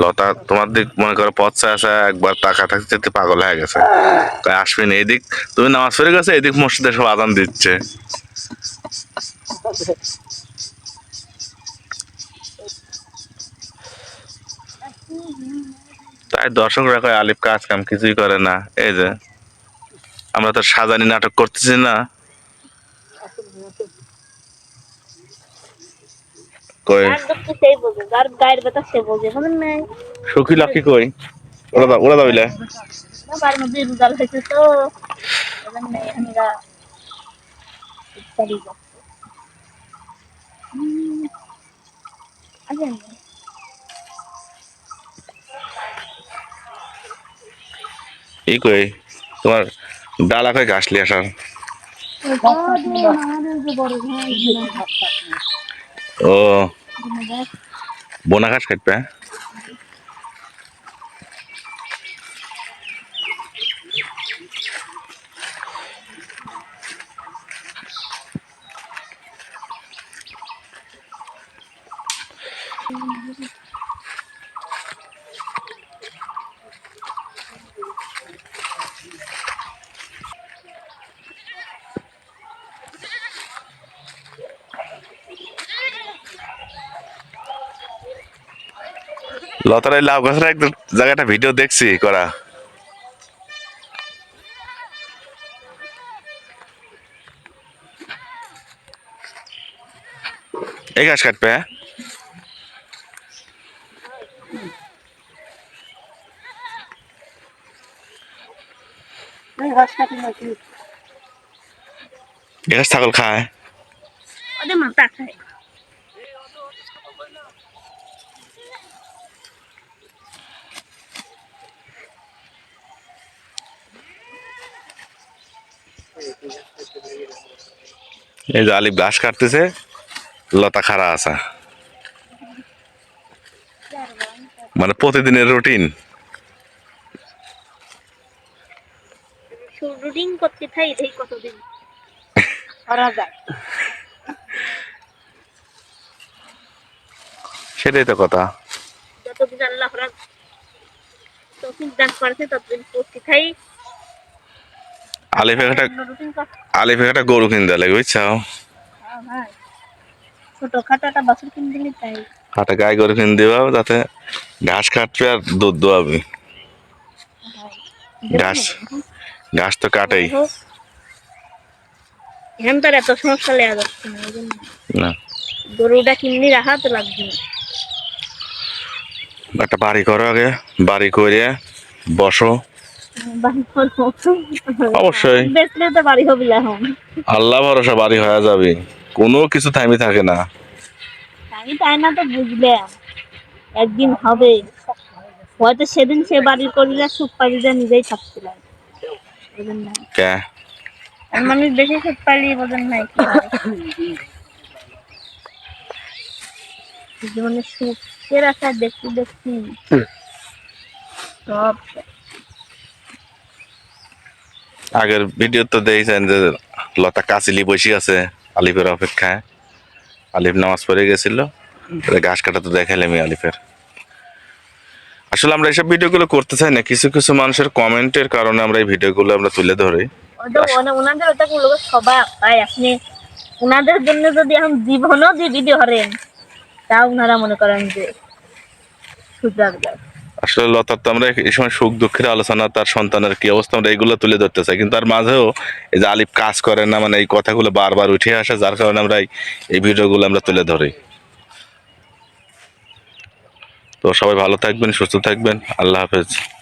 লতা, তোমার দিক মনে করো পথে আসা, একবার টাকা থাকতে থাকতে পাগল হয়ে গেছে। আসবি না, এদিক তুমি নামাজ পড়ে গেছে, এদিক মসজিদে সব আদান দিচ্ছে। তাই দর্শকরা কয়, আলিফ কাজ কাম কিছুই করে না। এই যে, আমরা তো সাজানি নাটক করতেছি না। কই? সখী লাকি কই? ওরা ওরা? এই কই? তোমার ডালা কই ঘাস লিয়ে আসার? ও। বোনা ঘাস কাটবে লতার এই লাউ গাছের একটা জায়গাটা ভিডিও দেখছি করা। এই ঘাস কাটবে হ্যাঁ? এই ঘাস ছাগল খায়। ওদের মাথা খায়। এই যে আলিফ ঘাস কাটতেছে লতা খাড়া আছে। মানে প্রতিদিনের রুটিন। রুটিন করতে থাই এই কতদিন করা যায়? সেটাই তো কথা। যতদিন আল্লাহ রাখ ততদিন দান করেছে ততদিন করতে থাই একটা একটা গরু কিনতে লাগে বুঝছ? হ্যাঁ হাটে গাই গরু কিনে দিবা ঘাস কাটবে আর দুধ দোয়াবি। ঘাস ঘাস তো কাটেই। এখন এত সমস্যা লেয়া যাচ্ছে না না। গরুটা কিনে রাখা তো লাগবে। একটা বাড়ি করো আগে বাড়ি করে বসো। অবশ্যই। আল্লাহ ভরসা বাড়ি হয়ে যাবে। কোনো কিছু থামি থাকে না। আমি তাই না তো বুঝলাম। একদিন হবে। হয়তো সেদিন সে বাড়ি করলে সুখ পালিটা নিজেই কে? মানুষ বেশি সুখ পালি বোঝেন নাই। কি। জীবনে সুখের আশা দেখতে দেখছি। সব। আগের ভিডিও তো দেখছেন যে লতা কাচিলি বসে আছে আলিফের অপেক্ষায়। আলিফ নামাজ পড়ে গেছিল। ঘাস কাটা তো দেখালাম আলিফের। আসলে আমরা এইসব ভিডিওগুলো করতে চাই না। কিছু কিছু মানুষের কমেন্টের কারণে আমরা এই ভিডিওগুলো আমরা তুলে ধরি। ওদের ওনাদের ওটা সবাই তাই আপনি ওনাদের জন্য যদি এখন জীবনও যে ভিডিও হরেন তা ওনারা মনে করেন যে সুযোগ দেয়। আসলে লতার তো আমরা এই সময় সুখ দুঃখের আলোচনা, তার সন্তানের কি অবস্থা, আমরা এইগুলো তুলে ধরতে চাই। কিন্তু তার মাঝেও এই যে আলিফ কাজ করে না মানে এই কথাগুলো বারবার উঠে আসে, যার কারণে আমরা এই- ভিডিওগুলো আমরা তুলে ধরি। তো সবাই ভালো থাকবেন, সুস্থ থাকবেন, আল্লাহ হাফেজ।